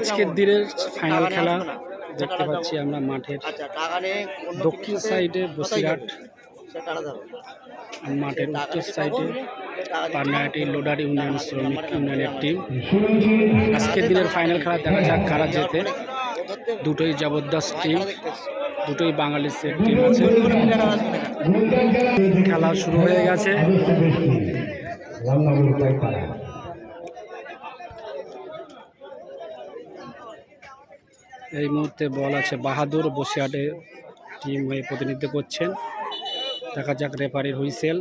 আজকের দিনের ফাইনাল খেলা দেখতে পাচ্ছি আমরা মাঠের আচ্ছা দক্ষিণ সাইডে বসিরহাট। মাঠের উত্তর সাইডে পান্নাহাটি লোডার ইউনিয়ন শ্রমিক ইউনিয়নের টিম আজকের দিনের ফাইনাল খেলা দেখা যাক কারা জেতে। দুটোই জবরদস্ত টিম। দুটোই বাঙালি সেট টিম আছে। খেলা শুরু হয়ে গেছে। এই মুহূর্তে বল আছে বাহাদুর, বসিরহাটে টিম হয়ে প্রতিনিধিত্ব করছেন। দেখা যাক রেফারির হুইসেল।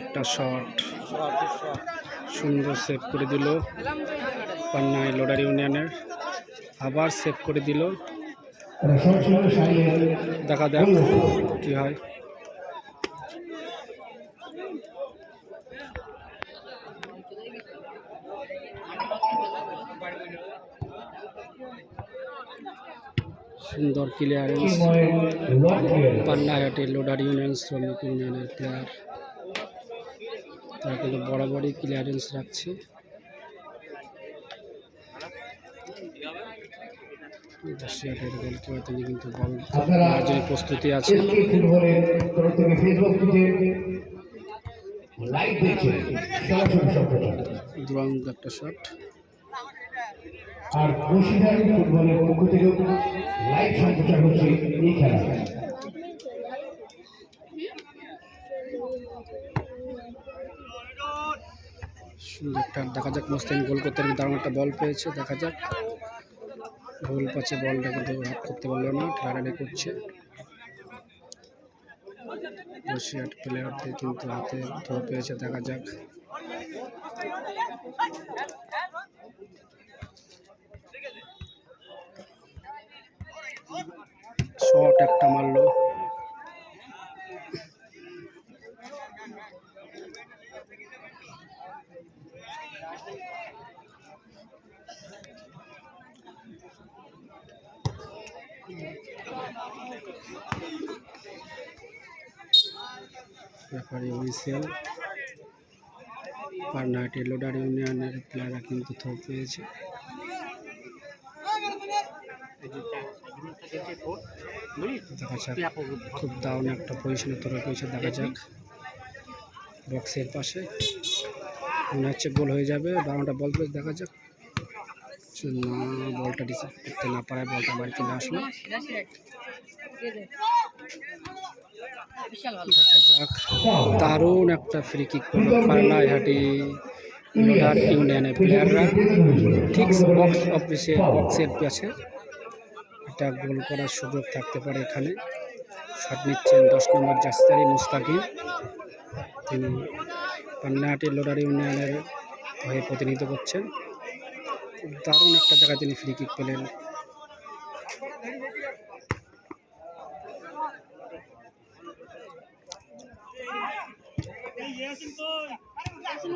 একটা শট সুন্দর সেভ করে দিল। পান্নাই লোডার ইউনিয়নের আবার সেভ করে দিল। দেখা যাক কি হয়। সুন্দর ক্লিয়ারেন্স পান্নাহাটি লোডার ইউনিয়ন শ্রমিক ইউনিয়নের প্লেয়ার তারা কিন্তু বরাবরই ক্লিয়ারেন্স রাখছে। তিনি কিন্তু বল জন্য প্রস্তুতি আছে। একটা শট আর বসিরহাট ফুটবলের পক্ষ থেকেও লাইভ সম্প্রচার হচ্ছে এই খেলা। সুন্দর একটা দেখা যাক মোস্তাইন গোল করতে দারুণ একটা বল পেয়েছে দেখা যাক। গোল পাচ্ছে বলটা কিন্তু হাত করতে পারল না ঠেলাঠালি করছে। প্লেয়ারদের কিন্তু হাতে ধোয়া পেয়েছে, দেখা যাক। শট একটা মারলো। রেফারি হুইসেল পার্নাহাটি লোডার ইউনিয়নের প্লেয়াররা কিন্তু থো পেয়েছে। খুব দারুণ একটা পজিশনে তোলা পেয়েছে, দেখা যাক। বক্সের পাশে। মনে হচ্ছে গোল হয়ে যাবে, বারোটা বল পেয়ে দেখা যাক। না বলটা রিসিভ করতে না পারায় বলটা বাড়ি চলে আসলো দারুণ একটা ফ্রি কিক করল পার্নাহাটি লোডার ইউনিয়নের প্লেয়াররা ঠিক বক্স অফিসে বক্সের পাশে একটা গোল করার সুযোগ থাকতে পারে এখানে। শট নিচ্ছেন দশ নম্বর জাস্তারি মুস্তাকিম। তিনি পান্নাহাটি লোডার ইউনিয়নের হয়ে প্রতিনিধিত্ব করছেন। দারুণ একটা জায়গায় তিনি ফ্রি কিক পেলেন।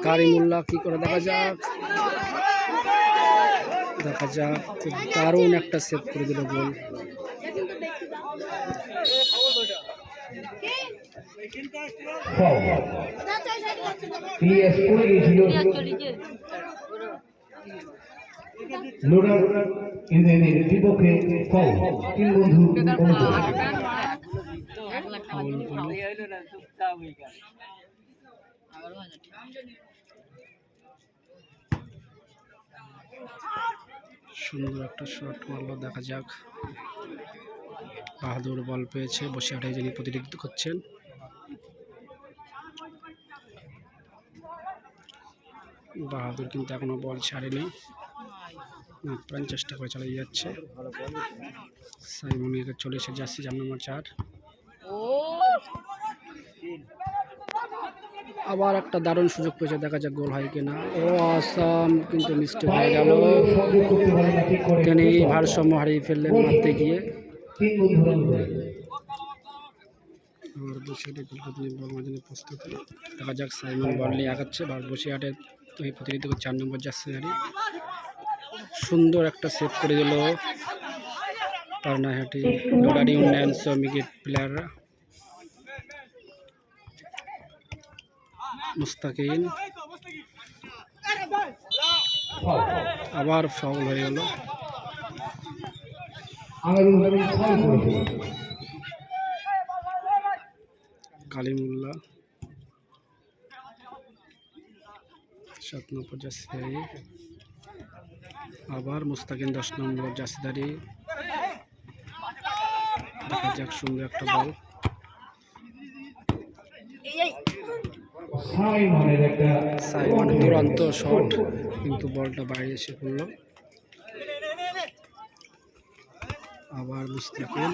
কারিমুল্লাহ কি করে দেখা যাক? দেখা যাক খুব দারুণ একটা সেভ করে দিল গোল। পিএস গিয়েছিল লোডার বিপক্ষে তিন বন্ধু। সুন্দর একটা শট মারলো, দেখা যাক বাহাদুর বল পেয়েছে বসে আটাই যিনি প্রতিনিধিত্ব করছেন বাহাদুর কিন্তু এখনও বল ছাড়েনি না, প্রাণ চেষ্টা করে চালিয়ে যাচ্ছে। সাইমন একে চলে এসে যাচ্ছে চার নম্বর চার। আবার একটা দারুণ সুযোগ পেয়েছে, দেখা যাক গোল হয় কিনা। ও, আসাম, কিন্তু মিস্টেক হয়ে গেল। তিনি ভারসাম্য হারিয়ে ফেললেন মারতে গিয়ে। দেখা যাক সাইমন নিয়ে আগাচ্ছে। আর বসিরহাটের তো এই প্রতিনিধিত্ব চার নম্বর জার্সি হারি সুন্দর একটা সেভ করে দিল পারনাহাটি লোডারি উন্নয়ন শ্রমিকের প্লেয়াররা মুস্তাকিন আবার ফাউল হয়ে গেল। কালিমুল্লাহ। সাত নম্বর জাসিদারি আবার মুস্তাকিন দশ নম্বর জাসিদারি দেখা যাক, সুন্দর একটা বল সাইমনের দুরন্ত শট কিন্তু বলটা বাইরে এসে পড়ল। আবার মুস্তাকিন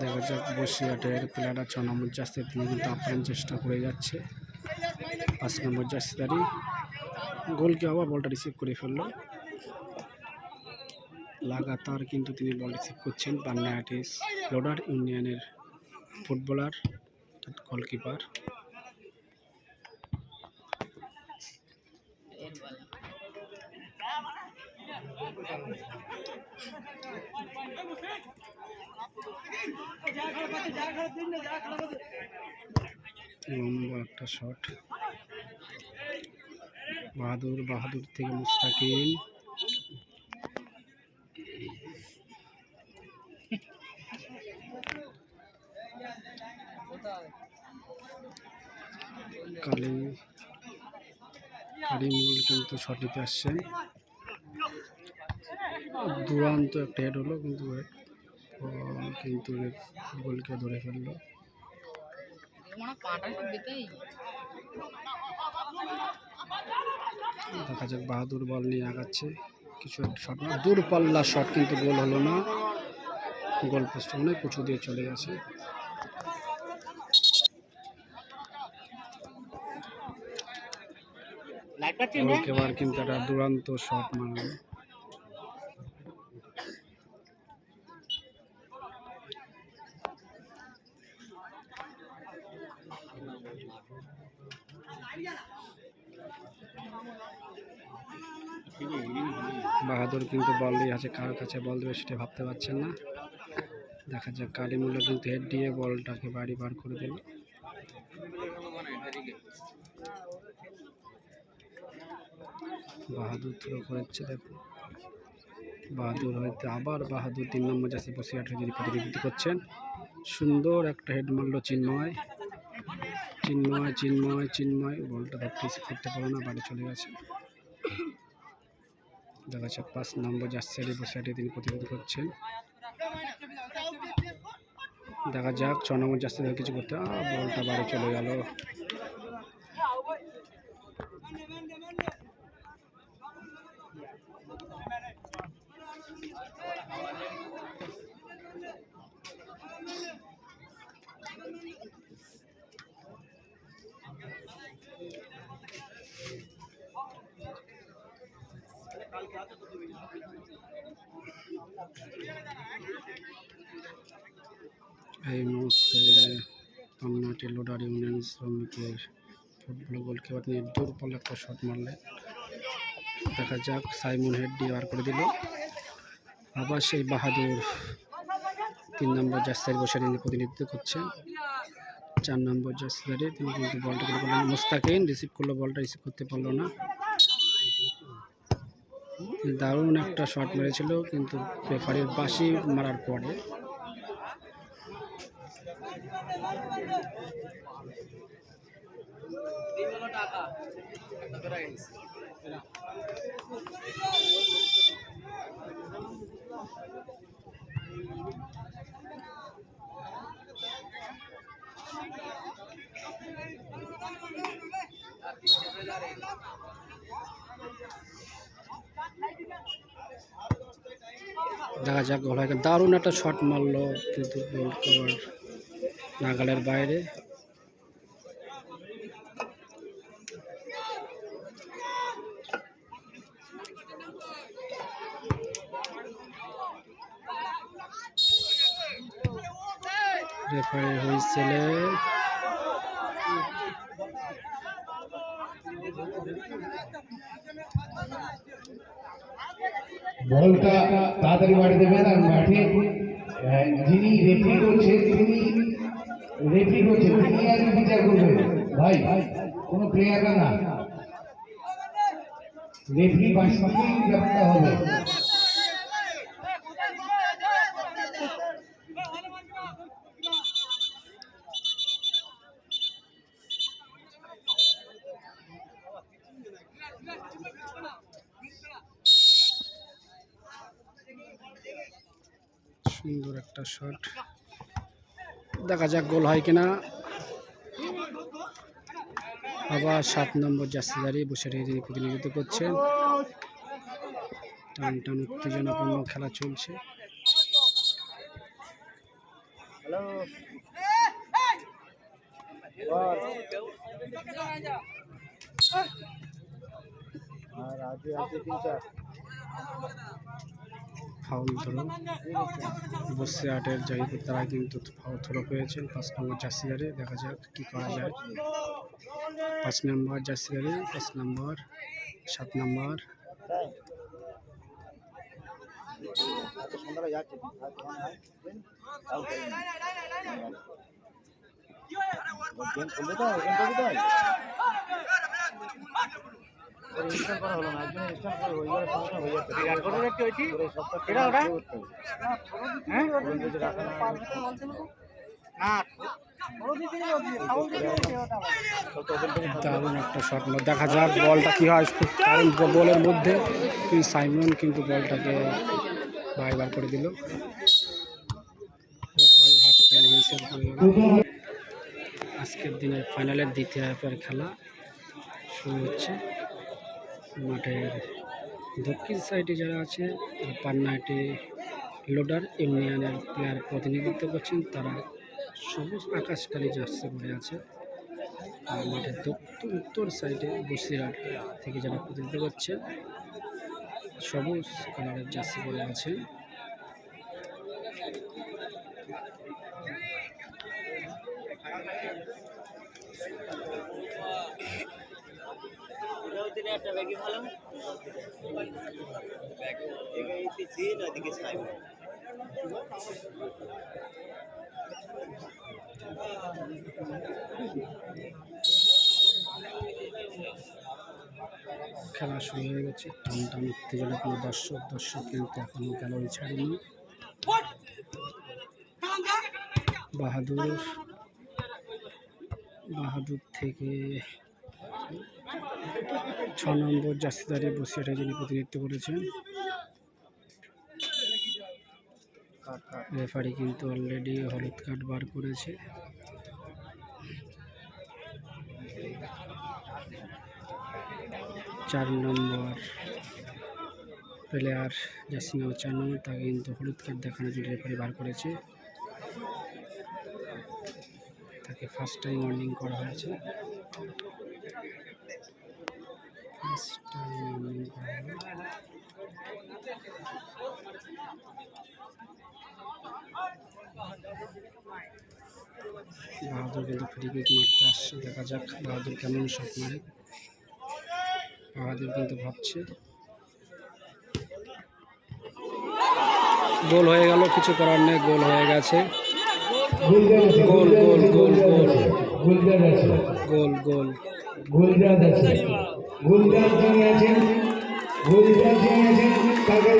দেখা যাক, বসিরহাটের প্লেয়াররা ছ নম্বর জার্সি তিনি কিন্তু আপ্রাণ চেষ্টা করে যাচ্ছে। পাঁচ নম্বর জার্সিদারি গোলকে আবার বলটা রিসিভ করে ফেলল। লাগাতার কিন্তু তিনি বল রিসিভ করছেন বান্নাহাটিস লোডার ইউনিয়নের ফুটবলার গোলকিপার লম্বা একটা শট। বাহাদুর বাহাদুর থেকে মুস্তাকিম কালি কারিমুল কিন্তু সঠিক আসছেন দুরান্ত একটা হেড হলো কিন্তু কিন্তু গোলকে ধরে ফেলল। দেখা যাক বাহাদুর বল নিয়ে আগাচ্ছে। কিছু একটা শট না দূরপাল্লা শট কিন্তু গোল হলো না। গোল পোস্ট অনেক উঁচু দিয়ে চলে গেছে। কিন্তু একটা দুরান্ত শট মারল। বাহাদুর কিন্তু বল দিয়ে আছে, কার কাছে বল দেবে সেটা ভাবতে পারছেন না। দেখা যাক, কালিমুল্লা কিন্তু হেড দিয়ে বলটাকে বাড়ি বার করে দিল। বাহাদুর থ্রো করেছে, দেখো। বাহাদুর হয়তো আবার বাহাদুর তিন নম্বর যাচ্ছে বসিরহাট হয়ে যিনি প্রতিনিধিত্ব করছেন। সুন্দর একটা হেড মারলো চিন্ময়। চিন্ময় চিন্ময় চিন্ময়। বলটা ধরতে করতে পারো না, বাড়ি চলে গেছে। দেখা যাচ্ছে পাঁচ নম্বর যাচ্ছে সাইডে তিনি প্রতিনিধিত্ব করছেন। দেখা যাক, ছ নম্বর যাচ্ছে কিছু করতে বলটা বাড়ি চলে গেল। এই মুহূর্তে পান্নাটি লোডার ইউনিয়ন শ্রমিকের ফুটবল গোলকিপার নিয়ে দুর্বল একটা শট মারলেন দেখা যাক, সাইমন হেড দিয়ে বার করে দিল। আবার সেই বাহাদুর তিন নম্বর জাস্তারি বসে তিনি প্রতিনিধিত্ব করছে চার নম্বর জাস্তারি তিনি কিন্তু বলটা করে বললেন, মুস্তাকিন রিসিভ করল, বলটা রিসিভ করতে পারল না। দারুণ একটা শট মেরেছিল, কিন্তু রেফারির বাঁশি মারার পরে দেখা যাক গলায় দারুণ একটা শট মারলো কিন্তু গোল নাগালের বাইরে। রেফারি হুইসেলে বলটা তাড়াতাড়ি বাড়ি দেবেন আর মাঠে যিনি রেফারি করছেন, তিনি রেফারি করছেন, তিনি আগে বিচার করবেন? ভাই, কোনো প্লেয়াররা না। রেফারি পাশ ব্যাপারটা হবে সুন্দর একটা শট দেখা যাক গোল হয় কিনা। আবার সাত নম্বর জার্সিদারি বসে তিনি প্রতিনিধিত্ব করছেন টান টান, উত্তেজনাপূর্ণ খেলা চলছে। আর আজকে আজকে তিন ফাউল ধরো বসে আটের জয়পুর তারা কিন্তু ফাউল থ্রো পেয়েছেন পাঁচ নম্বর জার্সি জার্সিদারে দেখা যাক কি করা যায় পাঁচ নম্বর জার্সিদারে পাঁচ নম্বর সাত নম্বর হয় গেম তো গেম তো ইনস্টল করা হলো না একজন ইনস্টল করে ওই ঘরে সমস্যা হয়ে যাচ্ছে। বিরাট করে দেখতে হয়েছি এটা ওটা হ্যাঁ? দারুণ একটা শট দেখা যাক বলটা কি হয়। দারুণ বলের মধ্যে সাইমন কিন্তু বলটাকে বারবার করে দিল। আজকের দিনের ফাইনালের দ্বিতীয় হাফের খেলা শুরু হচ্ছে। মাঠের দক্ষিণ সাইডে যারা আছে পান্নাটি লোডার ইউনিয়নের প্লেয়ার প্রতিনিধিত্ব করছেন। তারা সবুজ আকাশকালী জার্সি পরে আছে। আর মাঠের দক্ষিণ উত্তর সাইডে বসিরহাট থেকে যারা প্রতিনিধিত্ব করছেন, সবুজ কালারের জার্সি পরে আছে খেলা শুরু হয়ে গেছে। টান টান উত্তেজনা কোনো দর্শক দর্শক কিন্তু এখনও গ্যালারি ছাড়েনি। বাহাদুর বাহাদুর থেকে ছ নম্বর জাস্তিদারে বসিয়াটে যিনি প্রতিনিধিত্ব করেছেন। রেফারি কিন্তু অলরেডি হলুদ কার্ড বার করেছে। চার নম্বর প্লেয়ার জাসিম চার নম্বর তাকে কিন্তু হলুদ কার্ড দেখানোর জন্য রেফারি বার করেছে। তাকে ফার্স্ট টাইম ওয়ার্নিং করা হয়েছে ফার্স্ট টাইম ওয়ার্নিং করা হলো বাহাদুর কিন্তু ফ্রি কিক মারতে আসছে দেখা যাক বাহাদুর কেমন শট মারে। বাহাদুর কিন্তু ভাবছে। গোল হয়ে গেল কিছু করার নেই গোল হয়ে গেছে। গোল গোল গোল গোল। আছে। গোল গোল। যিনি আছেন যিনি আছেন তাকে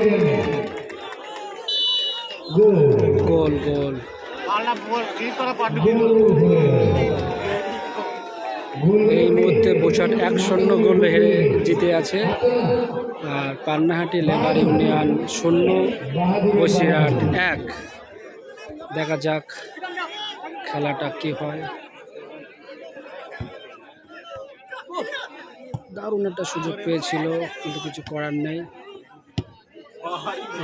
গোল গোল। এই মুহূর্তে বোচাট এক শূন্য গোল হেরে জিতে আছে আর পান্নাহাটি লেবার ইউনিয়ন শূন্য বসিরহাট এক। দেখা যাক খেলাটা কি হয়। দারুণ একটা সুযোগ পেয়েছিল, কিন্তু কিছু করার নেই।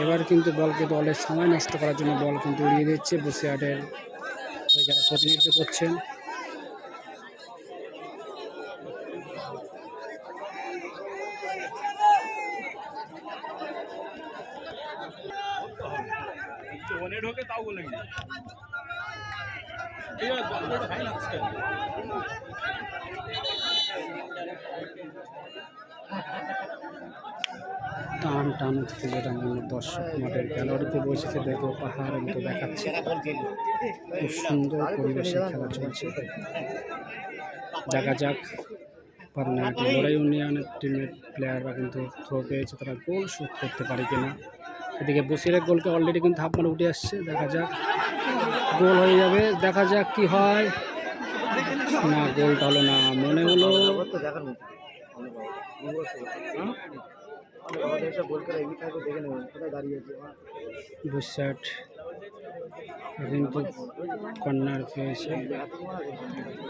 এবার কিন্তু বলকে দলের সময় নষ্ট করার জন্য বল কিন্তু উড়িয়ে দিচ্ছে, বসিরহাটের ওই যারা প্রতিনিধিত্ব করছেন। টান টান উঠতে যেটা মনে দর্শক মাঠের গ্যালারিতে বসেছে, দেখো পাহাড়ের মতো দেখাচ্ছে। খুব সুন্দর পরিবেশে খেলা চলছে। দেখা যাক পারনাটি লড়াই ইউনিয়নের টিমের প্লেয়াররা কিন্তু থ্রো পেয়েছে, তারা গোল শুট করতে পারে কিনা। এদিকে বসিরের গোলকে অলরেডি কিন্তু হাফ মানে উঠে আসছে। দেখা যাক, গোল হয়ে যাবে। দেখা যাক কি হয়। না, গোলটা হলো না। মনে হলো কিন্তু কর্নার পেয়েছে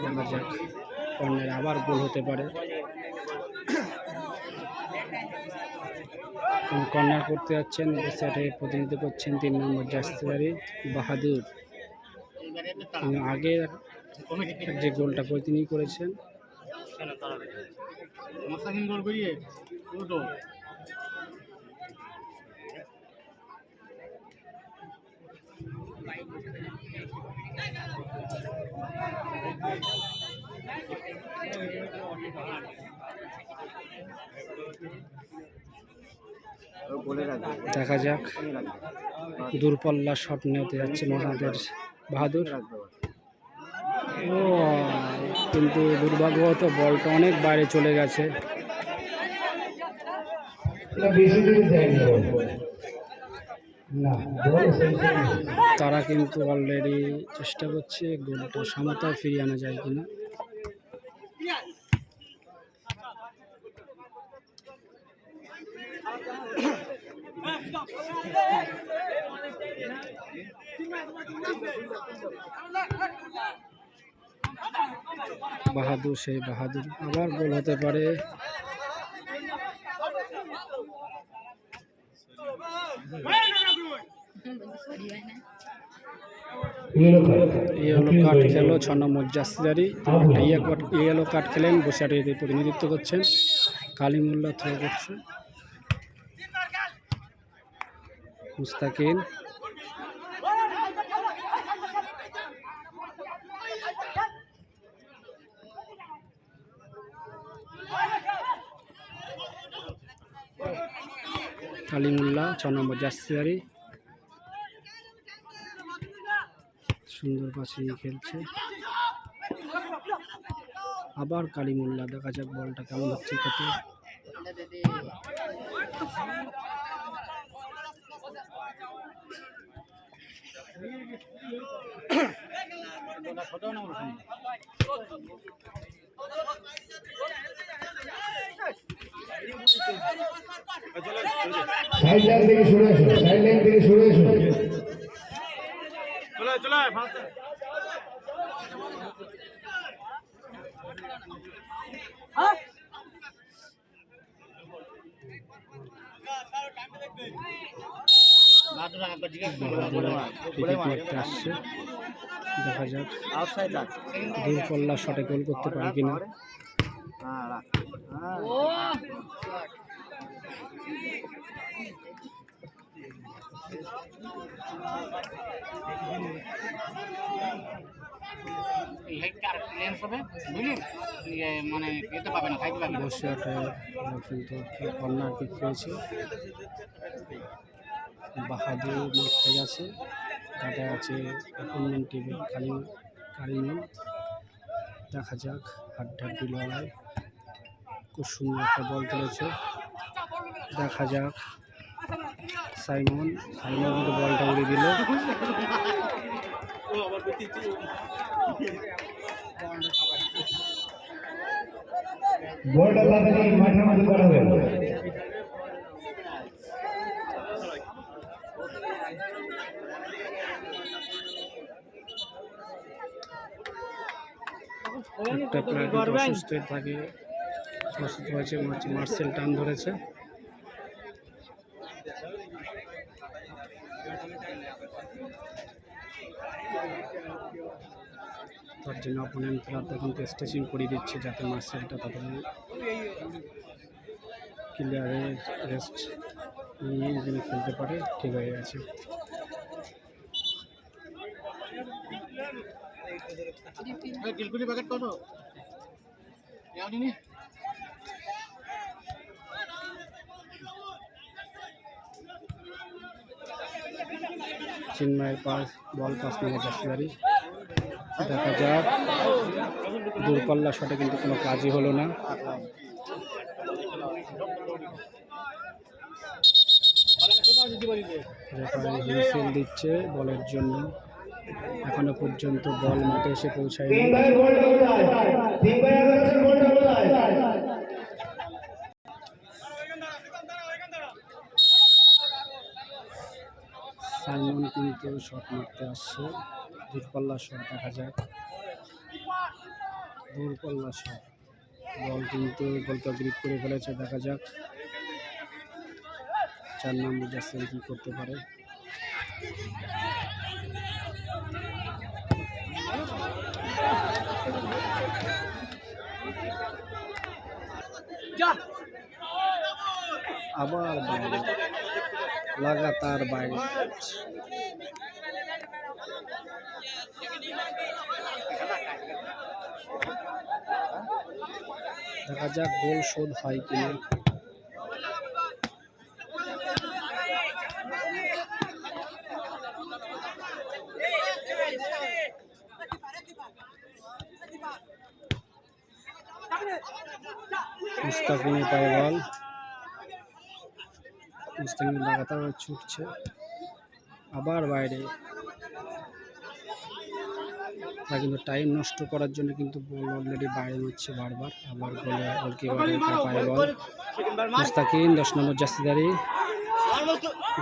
দেখা যাক। কর্নার আবার গোল হতে পারে। কর্নার করতে যাচ্ছেন বুসাটে প্রতিনিধিত্ব করছেন তিন নম্বর জাস্তিদারি বাহাদুর। আগে যে গোলটা তিনি করেছেন। গোল করিয়ে দুটো দেখা যাক। দূরপাল্লা শট নিতে যাচ্ছে আমাদের বাহাদুর। কিন্তু দুর্ভাগ্যবত বলটা অনেক বাইরে চলে গেছে। তারা কিন্তু অলরেডি চেষ্টা করছে গোলটা সমতায় ফিরিয়ে আনা যায় কিনা। বাহাদুর, সেই বাহাদুর আবার গোল হতে পারে। Yellow card. খেলো ছ নম্বর জাস্তিদারি ইয়েলো কার্ড খেলেন বসিয়াটির প্রতিনিধিত্ব করছেন। কালিমুল্লা থ্রো করছে। মুস্তাকিন কালিমুল্লা ছ নম্বর জাস্তিদারি সুন্দর পাশে খেলছে। আবার কালিমুল্লা দেখা যাক বলটা কেমন হচ্ছে কত সাইড লাইন থেকে সরে এসো সাইড লাইন থেকে সরে এসো। চলে চলে ফাঁসতে। ক্রিকেট মারতে আসছে দেখা যাক শটে গোল করতে পারে কিনা মানে আছে কালিম কালিমুল দেখা যাক হাড্ডাড্ডি লড়াই। খুব সুন্দর একটা বল তুলেছে। দেখা যাক। সাইমন সাইমন কিন্তু বলটা উড়িয়ে দিল। বলটা তাড়াতাড়ি মাঠের মধ্যে করা হবে একটা প্লেয়ার কিন্তু অসুস্থ থাকে। অসুস্থ হয়েছে মার্সেল টান ধরেছে। জন্য অপোনেন্ট প্লেয়ার তখন স্টেচিং করিয়ে দিচ্ছে যাতে মার্সেলটা তাড়াতাড়ি ক্লিয়ারের রেস্ট নিয়ে যেন খেলতে পারে ঠিক হয়ে গেছে। কিলকুলি প্যাকেট কত? চিন্ময়ের পাস বল পাস নিয়ে জাসিদারি দেখা যাক। দূরপাল্লা শটে কিন্তু কোনো কাজই হলো না। দিচ্ছে বলের জন্য। এখনও পর্যন্ত বল মাঠে এসে কোথায় সাইমন কিন্তু শট মারতে আসছে। দূরপাল্লা শট দেখা যাক। দূরপাল্লা শট। বল কিন্তু গোলটা গ্রিপ করে ফেলেছে দেখা যাক। চার নম্বর যাচ্ছে কি করতে পারে। আবার লাগাতার বাইরে। দেখা যাক গোল শোধ হয় কিনা মুস্তাকিনের পায়ে লাগাতার ছুটছে। আবার বাইরে। তারা কিন্তু টাইম নষ্ট করার জন্য কিন্তু বল অলরেডি বাইরে মারছে বারবার। আবার গোলে গোলকিপারের পায়ে বল মুস্তাকিন দশ নম্বর জাস্তিদারি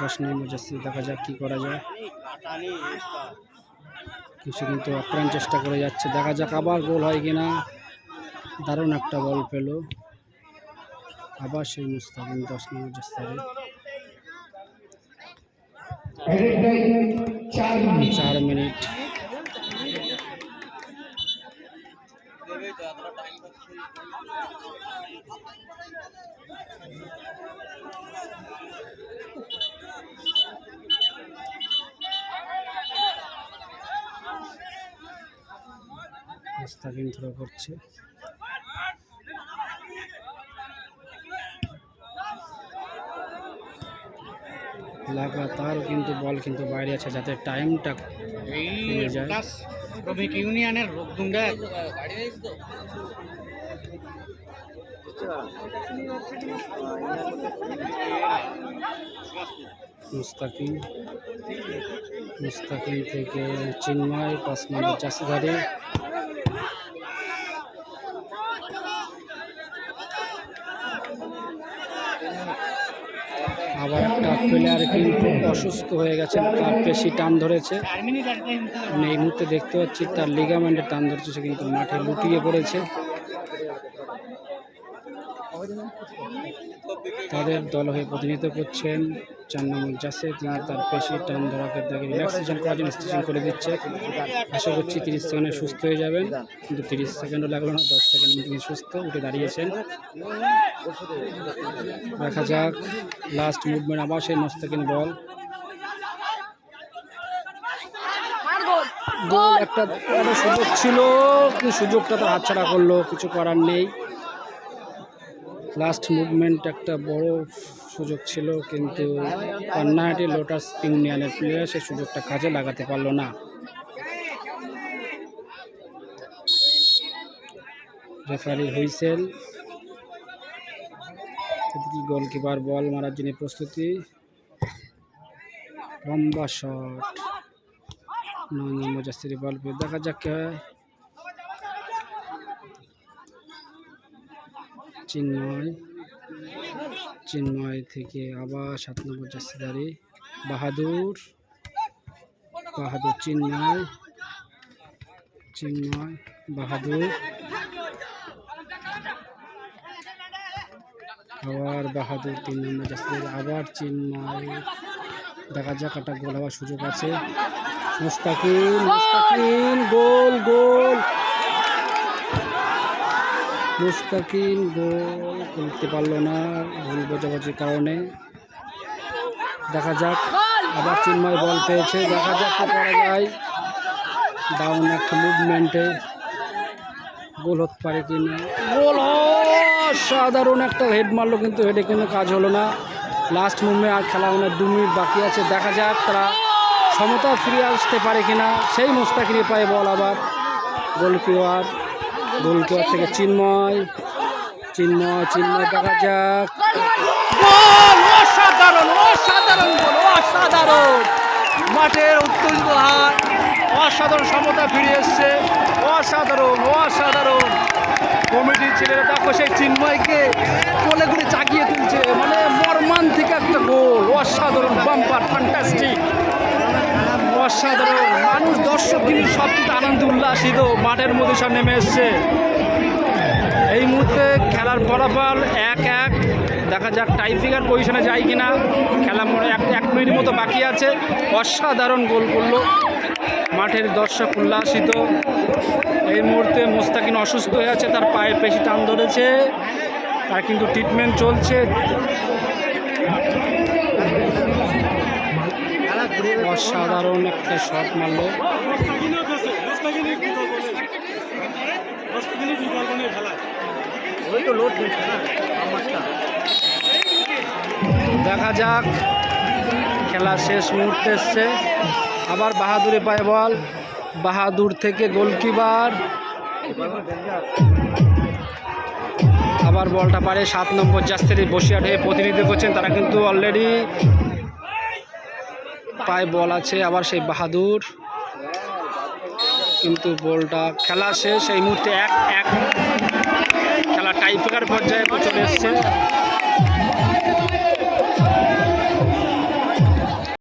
দশ নম্বর জাস্তি দেখা যাক কী করা যায়। কিছু কিন্তু আপ্রাণ চেষ্টা করে যাচ্ছে। দেখা যাক আবার গোল হয় কিনা। দারুণ একটা বল পেল। আবার সেই মুস্তাকিন দশ নম্বর এডিট চার মিনিট। মিনিট মুস্তাকিন করছে। লাগাতার কিন্তু বল কিন্তু বাইরে আছে যাতে টাইমটা এই কমে যায়। শ্রমিক ইউনিয়নের রূপগুন্ডা মুস্তাকিম। মুস্তাকিম থেকে চিন্ময় পাঁচ নম্বর চাষিধারী আবার একটা প্লেয়ার কিন্তু অসুস্থ হয়ে গেছে তার বেশি টান ধরেছে। আমি এই মুহূর্তে দেখতে পাচ্ছি, তার লিগামেন্টের টান ধরছে, সে কিন্তু মাঠে লুটিয়ে পড়েছে। তাদের দল হয়ে প্রতিনিধিত্ব করছেন চার নম্বর জাসে তিনি তার পেশি টান ধরাকে তাকে রিল্যাক্সেশন করার জন্য স্টেশন করে দিচ্ছে। আশা করছি তিরিশ সেকেন্ডে সুস্থ হয়ে যাবেন। কিন্তু তিরিশ সেকেন্ডও লাগল না দশ সেকেন্ড তিনি সুস্থ উঠে দাঁড়িয়েছেন। দেখা যাক লাস্ট মুভমেন্ট আবার সেই মোস্তাকিন বল গোল! একটা সুযোগ ছিল সুযোগটা তো হাতছাড়া করল কিছু করার নেই। লাস্ট মুভমেন্ট একটা বড় সুযোগ ছিল, কিন্তু পান্নাহাটি লোটাস ইউনিয়নের প্লেয়ার সেই সুযোগটা কাজে লাগাতে পারল না। রেফারি হুইসেল গোলকিপার বল মারার জন্য প্রস্তুতি, লম্বা শট নয় নম্বর জাস্তির বল দেখা যাক কে হয়। চিন্ময় চিন্ময় থেকে আবার সাত নম্বর জাস্তিদারি বাহাদুর বাহাদুর চিন্ময় চিন্ময় বাহাদুর। আবার বাহাদুর তিন নম্বর জাস্তিদারি আবার চিন্ময় দেখা যাক একটা গোল হওয়ার সুযোগ আছে। মুস্তাকিম মুস্তাকিম গোল গোল। মুস্তাকিম গোল করতে পারল না ভুল বোঝাবুঝির কারণে। দেখা যাক আবার চিন্ময় বল পেয়েছে দেখা যাক কি করা যায়। ডাউন একটা মুভমেন্টে গোল হতে পারে কি না। গোল সাধারণ একটা হেড মারলো কিন্তু হেডে কোনো কাজ হলো না। লাস্ট মুভমেন্ট আর খেলা মানে দু মিনিট বাকি আছে দেখা যাক তারা সমতা ফিরে আসতে পারে কিনা সেই মোস্তাকিরি পায় বল আবার। গোলকিপার গোলকিপার থেকে চিন্ময় চিন্ময় চিন্ময় দেখা যাক। গোল অসাধারণ অসাধারণ গোল অসাধারণ। মাঠের উত্তেজিত হার অসাধারণ সমতা ফিরে এসছে। অসাধারণ অসাধারণ। কমিটির ছেলেরা দেখো সেই চিন্ময়কে কোলে করে জাগিয়ে তুলছে। মানে মর্মান্তিক একটা গোল অসাধারণ বাম্পার ফ্যান্টাস্টিক অসাধারণ। মানুষ, দর্শক কিন্তু সব কিছু আনন্দ উল্লাসিত। মাঠের মধ্যে সব নেমে এসছে। এই মুহূর্তে খেলার ফলাফল এক এক। দেখা যাক টাইফিকার পজিশনে যায় কিনা। খেলা মনে এক এক মিনিট মতো বাকি আছে। অসাধারণ গোল করল। মাঠের দর্শক উল্লাসিত। এই মুহূর্তে মোস্তাকিন অসুস্থ হয়ে আছে। তার পায়ে পেশি টান ধরেছে। তার কিন্তু ট্রিটমেন্ট চলছে। অসাধারণ একটা শট মারলো। দেখা যাক, খেলা শেষ মুহূর্তে এসছে। আবার বাহাদুরে পায় বল। বাহাদুর থেকে গোলকিপার আবার বলটা পারে সাত নম্বর জাস্তের বসিয়াট হয়ে প্রতিনিধিত্ব করছেন। তারা কিন্তু অলরেডি পায়ে বল আছে আবার সেই বাহাদুর। কিন্তু বলটা খেলা শেষ, এই মুহূর্তে এক এক। খেলা টাইপেকার পর্যায়ে চলে এসছে।